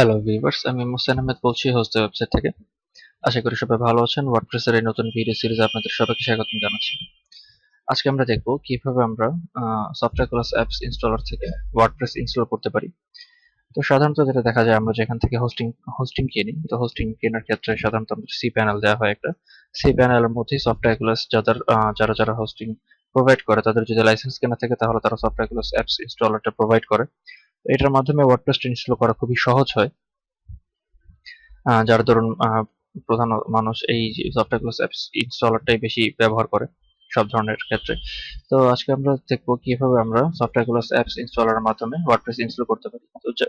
Hello viewers আমি মোসেন আহমেদ বলছি host website থেকে। আশা করি সবাই ভালো আছেন। ওয়ার্ডপ্রেসের এই নতুন ভিডিও সিরিজে আপনাদের সবাইকে স্বাগত জানাচ্ছি। আজকে আমরা দেখব কীভাবে আমরা সফটওয়্যার ক্লাস অ্যাপস ইনস্টলার থেকে ওয়ার্ডপ্রেস ইনস্টল করতে পারি। তো সাধারণত যেটা দেখা যায়, আমরা যেখান থেকে হোস্টিং হোস্টিং কিনি, তো হোস্টিং কেনার ক্ষেত্রে সাধারণত আমাদের সি প্যানেল দেওয়া হয় একটা। সি প্যানেলের মধ্যেই সফটওয়্যার ক্লাস যাদের যারা যারা হোস্টিং প্রোভাইড করে, তাদের যদি লাইসেন্স কেনা থাকে, তাহলে তারা সফটওয়্যার ক্লাস অ্যাপস ইনস্টলারটা প্রোভাইড করে। এটার মাধ্যমে ওয়ার্ডপ্রেসটা ইনস্টল করা খুবই সহজ হয়। যার ধরুন প্রধান মানুষ এই সফটওয়্যার ক্লাস অ্যাপস ইনস্টলারটাই বেশি ব্যবহার করে সব ধরনের ক্ষেত্রে। তো আজকে আমরা দেখব কীভাবে আমরা সফটওয়্যার ক্লাস অ্যাপস ইনস্টলারের মাধ্যমে ওয়ার্ডপ্রেস ইনস্টল করতে পারি। তো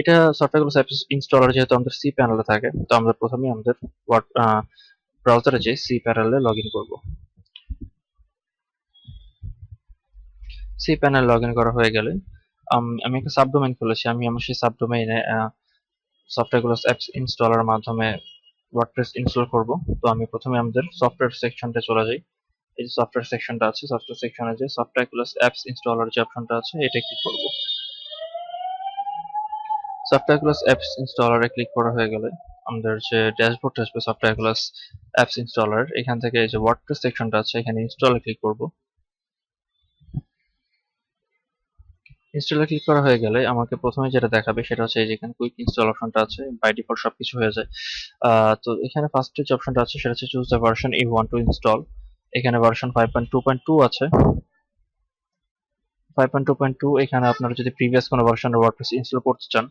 এটা সফটওয়্যার ক্লাস অ্যাপস ইনস্টলার যেহেতু আমাদের সি প্যানেলে থাকে, তো আমরা প্রথমে আমাদের ওয়ার্ড ব্রাউজারে যে সি প্যানেলে লগ ইন করব। সি প্যানেল লগ ইন করা হয়ে গেলে আম- একটা সাবডোমেইন খুলেছি। আমি আমার সেই সাবডোমেইনে সফটওয়্যার ক্লাস অ্যাপস ইনস্টলার মাধ্যমে ওয়ার্ডপ্রেস ইনস্টল করব। তো আমি প্রথমে আমাদের সফটওয়্যার সেকশনটা চলে যাই। এই যে সফটওয়্যার সেকশনটা আছে সফটওয়্যার সেকশনে যে সফটওয়্যার প্লাস অ্যাপস ইনস্টলার যে অপশনটা আছে, এটা ক্লিক করব? সফটওয়্যার প্লাস অ্যাপস ইনস্টলারে ক্লিক করা হয়ে গেলে আমাদের যে ড্যাশবোর্ড আসবে সফটওয়্যার অ্যাপস ইনস্টলার এখান থেকে এই যে ওয়ার্ডপ্রেস সেকশনটা আছে, এখানে ইনস্টলে ক্লিক করব। ইনস্টলে ক্লিক করা হয়ে গেলে আমাকে প্রথমে যেটা দেখাবে সেটা হচ্ছে এই যে এখানে কুইক ইনস্টল অপশনটা আছে বাই ডিফল্ট সবকিছু হয়ে যায়। তো এখানে ফার্স্ট যে অপশনটা আছে সেটা হচ্ছে choose the version you want to install এখানে version five point two point two আছে। Five point two point two এখানে আপনারা যদি প্রিভিয়াস কোনো ভার্সনের ওয়ার্ডপ্রেস ইনস্টল করতে চান,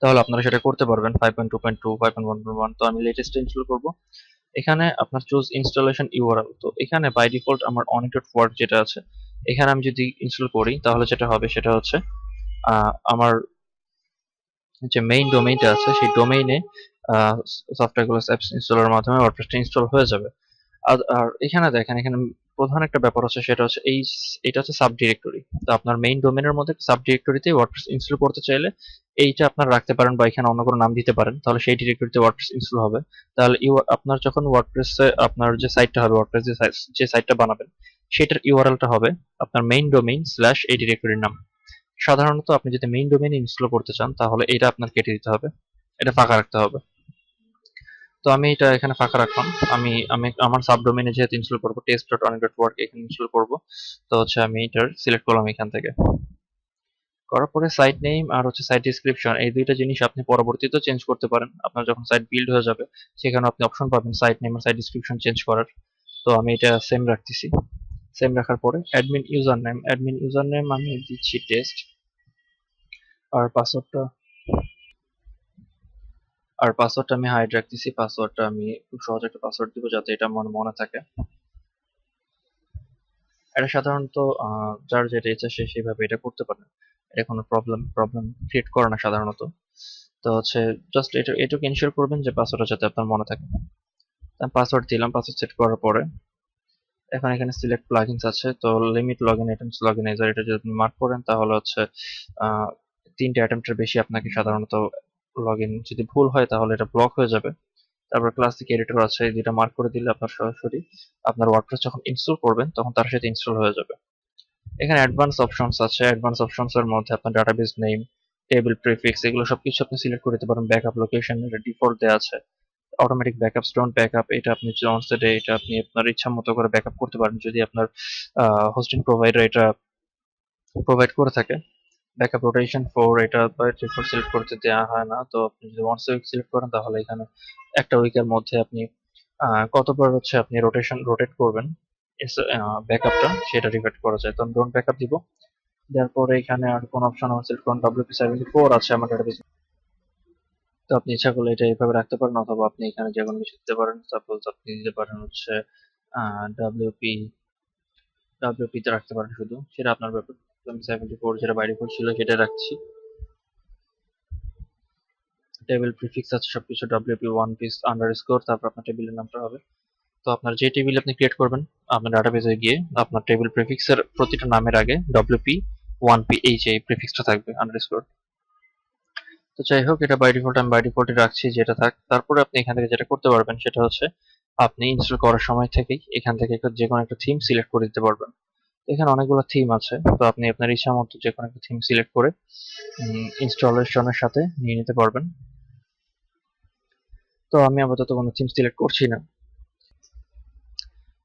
তাহলে আপনারা সেটা করতে পারবেন five point two point two five point one one তো আমি লেটেস্ট ইনস্টল করব। এখানে আপনার চুজ ইনস্টলেশন ইউআরএল তো এখানে বাই ডিফল্ট আমার অনেক ওয়ার্ড যেটা আছে এখানে আমি যদি ইনস্টল করি, তাহলে যেটা হবে সেটা হচ্ছে আমার যে মেইন ডোমেইনটা আছে, সেই ডোমেইনে সফটওয়্যার ক্লাস অ্যাপস ইনস্টলের মাধ্যমে ওয়ার্ডপ্রেসটা ইনস্টল হয়ে যাবে। আর এখানে দেখেন, এখানে প্রধান একটা ব্যাপার হচ্ছে, সেটা হচ্ছে এই এটা হচ্ছে সাব ডিরেক্টরি তো আপনার মেইন ডোমেনের মধ্যে সাব ডিরেক্টরিতে ওয়ার্ডপ্রেস ইনস্টল করতে চাইলে, এইটা আপনার রাখতে পারেন বা এখানে অন্য কোনো নাম দিতে পারেন, তাহলে সেই ডিরেক্টরিতে ওয়ার্ডপ্রেস ইনস্টল হবে। তাহলে আপনার যখন ওয়ার্ডপ্রেসে আপনার যে সাইটটা হবে ওয়ার্ডপ্রেস যে সাইটটা বানাবেন সেটার ইউআরএলটা হবে আপনার মেইন ডোমেইন স্ল্যাশ এই ডিরেক্টরির নাম। সাধারণত আপনি যদি মেইন ডোমেইন ইনস্টল করতে চান, তাহলে এটা আপনার কেটে দিতে হবে। এটা ফাঁকা রাখতে হবে। তো আমি এটা এখানে ফাঁকা রাখলাম। আমি আমি আমার সাবডোমেইনে যেহেতু ইনস্টল করব test dot Anik dot work এখানে ইনস্টল করব, তো হচ্ছে আমি এটার সিলেক্ট করলাম এখান থেকে। করার পরে সাইট নেম আর হচ্ছে সাইট ডিসক্রিপশন এই দুইটা জিনিস আপনি পরবর্তীতে চেঞ্জ করতে পারেন। আপনার যখন সাইট বিল্ড হয়ে যাবে, সেখানে আপনি অপশন পাবেন সাইট নেম আর সাইট ডিসক্রিপশন চেঞ্জ করার। তো আমি এটা সেম রাখতেছি। সেম রাখার পরে admin user name admin user name আমি দিচ্ছি টেস্ট আর পাসওয়ার্ডটা আর পাসওয়ার্ডটা আমি হাইড রাখতেছি পাসওয়ার্ডটা আমি খুব সহজ একটা পাসওয়ার্ড দিব যাতে এটা মনে মনে থাকে। এটা সাধারণত যার যেটা ইচ্ছা সে সেভাবে এটা করতে পারে। এটা কোনো প্রবলেম প্রবলেম ক্রিয়েট করে না সাধারণত। তো হচ্ছে জাস্ট এটা, এটুকু এনশিওর করবেন যে পাসওয়ার্ডটা যাতে আপনার মনে থাকে। পাসওয়ার্ড দিলাম পাসওয়ার্ড সেট করার পরে এখন এখানে সিলেক্ট প্লাগইনস আছে, তো limit login items login user এটা যদি আপনি মার্ক করেন, তাহলে হচ্ছে তিনটে অ্যাটেম্পটের বেশি আপনাকে সাধারণত লগইন যদি ভুল হয়, তাহলে এটা ব্লক হয়ে যাবে। তারপর ক্লাসিক এডিটর আছে দুইটা মার্ক করে দিলে আপনার সরাসরি আপনার ওয়ার্ডপ্রেস যখন ইনস্টল করবেন, তখন তার সাথে ইনস্টল হয়ে যাবে। এখানে অ্যাডভান্স অপশনস আছে অ্যাডভান্স অপশনস এর মধ্যে আপনার ডাটাবেস নেম টেবিল প্রিফিক্স এগুলো সবকিছু আপনি সিলেক্ট করে দিতে পারেন ব্যাকআপ লোকেশন এটা ডিফল্ট দেওয়া আছে। অটোমেটিক ব্যাকআপ স্টোন ব্যাকআপ এটা আপনি অনস্টেডে এটা আপনি আপনার ইচ্ছা মতো করে ব্যাকআপ করতে পারেন। যদি আপনার হোস্টিং প্রোভাইডার এটা প্রোভাইড করে থাকে ব্যাকআপ রোটেশন ফোর এটা ডিফল্ট সিলেক্ট করতে দেওয়া হয় না। তো আপনি যদি ওয়ান্স উইক সিলেক্ট করেন, তাহলে এখানে একটা উইকের মধ্যে আপনি কতবার হচ্ছে আপনি রোটেশন রোটেট করবেন ব্যাকআপটা সেটা রিভাইড করা যায়। তো আমি ডোন্ট ব্যাকআপ দিব। দেওয়ার পরে এখানে আর কোন অপশন আমার সিলেক্ট করুন। ডব্লিউপি সেভেন্টি ফোর আছে আমার ডাটাবেস তো আপনি ইচ্ছা করলে এটা এইভাবে রাখতে পারেন, অথবা আপনি এখানে যে কোনো কিছু দিতে পারেন। সাপোজ আপনি দিতে পারেন হচ্ছে ডাব্লিউপি ডাব্লিউপি তে রাখতে পারেন শুধু। সেটা আপনার ব্যাপার। আমি সেভেন্টি ফোর যেটা বাইরে ছিল সেটা রাখছি। টেবিল প্রিফিক্স আছে, সবকিছু ডব্লিউপি ওয়ান পিস আন্ডারস্কোর তারপর আপনার টেবিলের নামটা হবে। তো আপনার যে টেবিল আপনি ক্রিয়েট করবেন, আপনার ডাটাবেসে গিয়ে আপনার টেবিল প্রিফিক্সের প্রতিটা নামের আগে ডব্লিউপি ওয়ান পি এইচ এই প্রিফিক্সটা থাকবে আন্ডারস্কোর তো যাই হোক, এটা বাই ডিফল্ট আমি বাই ডিফল্টে রাখছি, যেটা থাক। তারপরে আপনি এখান থেকে যেটা করতে পারবেন সেটা হচ্ছে, আপনি ইনস্টল করার সময় থেকেই এখান থেকে যে কোনো একটা থিম সিলেক্ট করে দিতে পারবেন। এখানে অনেকগুলো থিম আছে। তো আপনি আপনার ইচ্ছা মতো যে কোনো একটা থিম সিলেক্ট করে ইনস্টলেশনের সাথে নিয়ে নিতে পারবেন। তো আমি আপাতত কোনো থিম সিলেক্ট করছি না।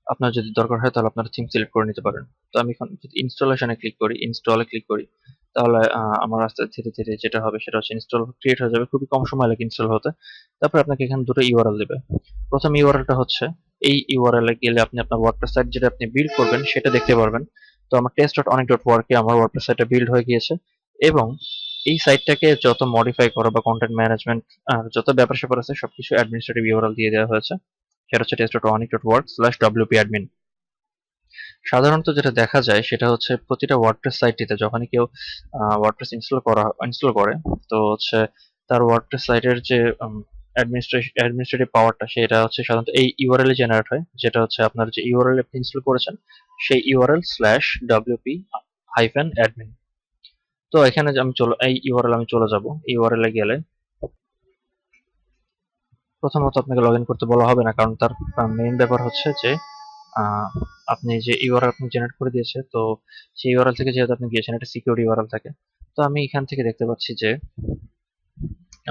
আপনার যদি দরকার হয় তাহলে আপনার থিম সিলেক্ট করে নিতে পারেন। তো আমি এখন যদি ইনস্টলেশনে ক্লিক করি ইনস্টলে ক্লিক করি তাহলে আমার আস্তে ধীরে ধীরে যেটা হবে সেটা হচ্ছে ইনস্টল ক্রিয়েট হয়ে যাবে। খুবই কম সময় লাগে ইনস্টল হতে। তারপর আপনাকে এখানে দুটো ইউআরএল দেবে। প্রথম ইউআরএলটা হচ্ছে, এই ইউআরএল এ গেলে আপনি আপনার ওয়ার্ডপ্রেস সাইট যেটা আপনি বিল্ড করবেন সেটা দেখতে পারবেন। তো আমার টেস্ট ডট অনেক ডট ওয়ার্কে আমার ওয়ার্ডপ্রেস সাইটটা বিল্ড হয়ে গিয়েছে এবং এই সাইটটাকে যত মডিফাই করা বা কন্টেন্ট ম্যানেজমেন্ট আর যত ব্যাপার স্যাপার আছে সবকিছু অ্যাডমিনিস্ট্রেটিভ ইউআরএল দিয়ে দেওয়া হয়েছে। সেটা হচ্ছে test dot Anik dot work slash WP admin সাধারণত যেটা দেখা যায় সেটা হচ্ছে প্রতিটা ওয়ার্ডপ্রেস সাইটটিতে যখনই কেউ ওয়ার্ডপ্রেস ইনস্টল করা ইনস্টল করে, তো হচ্ছে তার ওয়ার্ডপ্রেস সাইটের যে অ্যাডমিনিস্ট্রেটিভ পাওয়ারটা সেটা হচ্ছে সাধারণত এই ইউআরএল জেনারেট হয়, যেটা হচ্ছে আপনার যে ইউআরএল আপনি ইনস্টল করেছেন, সেই URL slash WP hyphen admin তো এখানে আমি চলো, এই ইউআরএল আমি চলে যাব ইউআরএল এ গেলে প্রথমত আপনাকে লগ করতে বলা হবে না, কারণ তার মেইন ব্যাপার হচ্ছে যে আপনি যে ইউআরএল আপনি জেনারেট করে দিয়েছে, তো সেই ইউআরএল থেকে যেহেতু আপনি গিয়েছেন, একটা সিকিউর ইউআরএল থাকে। তো আমি এখান থেকে দেখতে পাচ্ছি যে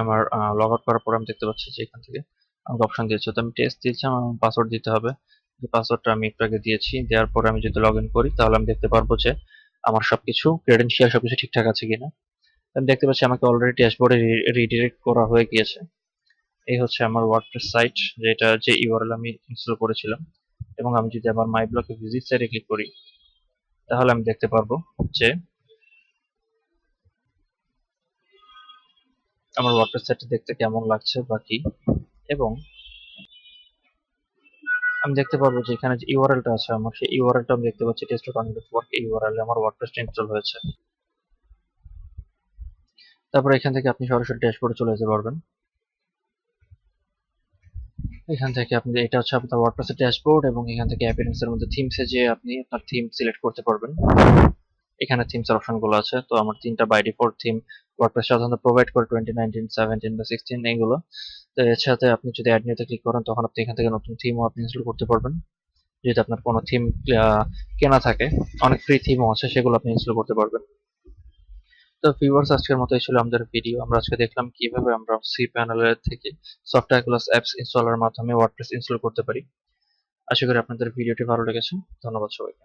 আমার লগ আউট করার পর আমি দেখতে পাচ্ছি যে এখান থেকে আমাকে অপশন দিয়েছে। তো আমি টেস্ট দিয়েছি, আমার পাসওয়ার্ড দিতে হবে। যে পাসওয়ার্ডটা আমি একটু আগে দিয়েছি, দেওয়ার পরে আমি যদি লগ ইন করি, তাহলে আমি দেখতে পারব যে আমার সবকিছু ক্রেডেন্সিয়াল সবকিছু ঠিকঠাক আছে কিনা। আমি দেখতে পাচ্ছি আমাকে অলরেডি ড্যাশবোর্ডে রিডিরেক্ট করা হয়ে গিয়েছে। এই হচ্ছে আমার ওয়ার্ডপ্রেস সাইট যেটা, যে ইউআরএল আমি ইনস্টল করেছিলাম। এবং আমি যদি আবার মাই ব্লকে ভিজিট সাইটে ক্লিক করি, তাহলে আমি দেখতে পারব যে আমার ওয়ার্ডপ্রেস সাইটটা দেখতে কেমন লাগছে বা কি। এবং আমি দেখতে পারব যে এখানে যে ইউআরএলটা আছে, আমার সেই ইউআরএলটা আমি দেখতে পাচ্ছি টেস্ট ডট ওয়ার্ক ইউআরএল আমার ওয়ার্ডপ্রেসটা ইনস্টল হয়েছে। তারপর এখান থেকে আপনি সরাসরি ড্যাশবোর্ডে চলে যেতে পারবেন। এখান থেকে আপনি এটা হচ্ছে আপনার ওয়ার্ডপ্রেসের ড্যাশবোর্ড এবং এখান থেকে অ্যাপিয়ারেন্সের মধ্যে থিমসে যে আপনি আপনার থিম সিলেক্ট করতে পারবেন। এখানে থিমস এর অপশনগুলো আছে। তো আমার তিনটা বাই ডিফল্ট থিম ওয়ার্ডপ্রেস সাধারণত প্রোভাইড করে টোয়েন্টি নাইনটিন সেভেন্টিন বা সিক্সটিন এইগুলো তো এর সাথে আপনি যদি অ্যাড নিতে ক্লিক করেন, তখন আপনি এখান থেকে নতুন থিমও আপনি ইনস্টল করতে পারবেন। যদি আপনার কোনো থিম কেনা থাকে, অনেক ফ্রি থিমও আছে, সেগুলো আপনি ইনস্টল করতে পারবেন। তো ভিউয়ার্স আজকের মতো ছিল আমাদের ভিডিও আমরা আজকে দেখলাম কীভাবে আমরা সি প্যানেলের থেকে সফটওয়্যার ক্লাস অ্যাপস ইনস্টলার মাধ্যমে ওয়ার্ডপ্রেস ইনস্টল করতে পারি। আশা করি আপনাদের ভিডিওটি ভালো লেগেছে। ধন্যবাদ সবাইকে।